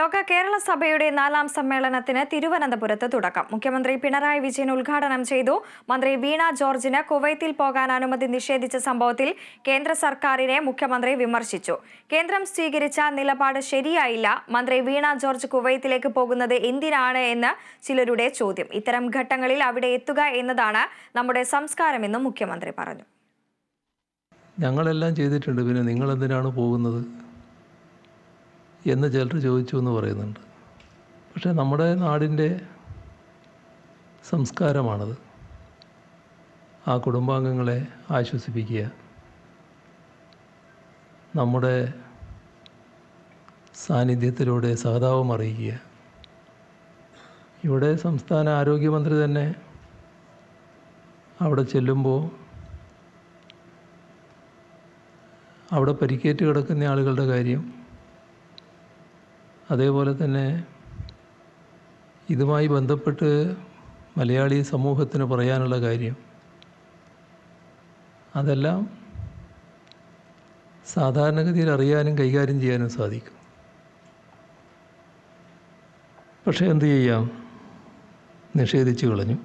ലോക കേരള സഭയുടെ നാലാം സമ്മേളനത്തിന് തിരുവനന്തപുരത്ത് തുടക്കം. മുഖ്യമന്ത്രി പിണറായി വിജയൻ ഉദ്ഘാടനം ചെയ്തു. മന്ത്രി വീണ ജോർജിന് കുവൈത്തിൽ പോകാൻ അനുമതി നിഷേധിച്ച സംഭവത്തിൽ കേന്ദ്ര സർക്കാരിനെ മുഖ്യമന്ത്രി വിമർശിച്ചു. കേന്ദ്രം സ്വീകരിച്ച നിലപാട് ശരിയായില്ല. മന്ത്രി വീണ ജോർജ് കുവൈത്തിലേക്ക് പോകുന്നത് എന്തിനാണ് എന്ന് ചിലരുടെ ചോദ്യം. ഇത്തരം ഘട്ടങ്ങളിൽ അവിടെ എത്തുക എന്നതാണ് നമ്മുടെ സംസ്കാരമെന്നും മുഖ്യമന്ത്രി പറഞ്ഞു. ഞങ്ങളെല്ലാം ചെയ്തിട്ടുണ്ട്. പിന്നെ നിങ്ങൾ എന്തിനാണ് പോകുന്നത്? എന്ന് ചിലർ ചോദിച്ചു എന്ന് പറയുന്നുണ്ട്. പക്ഷേ നമ്മുടെ നാടിന്റെ സംസ്കാരമാണത്. ആ കുടുംബാംഗങ്ങളെ ആശ്വസിപ്പിക്കുക. നമ്മുടെ സാന്നിധ്യത്തിലൂടെ സഹതാപം അറിയിക്കുക. ഇവിടെ സംസ്ഥാന ആരോഗ്യമന്ത്രി തന്നെ അവിടെ ചെല്ലുമ്പോൾ അവിടെ പരിക്കേറ്റ് കിടക്കുന്ന ആളുകളുടെ കാര്യം അതേപോലെ തന്നെ ഇതുമായി ബന്ധപ്പെട്ട് മലയാളി സമൂഹത്തിന് പറയാനുള്ള കാര്യം അതെല്ലാം സാധാരണഗതിയിൽ അറിയാനും കൈകാര്യം ചെയ്യാനും സാധിക്കും. പക്ഷേ എന്തു ചെയ്യാം? നിഷേധിച്ചു കളഞ്ഞു.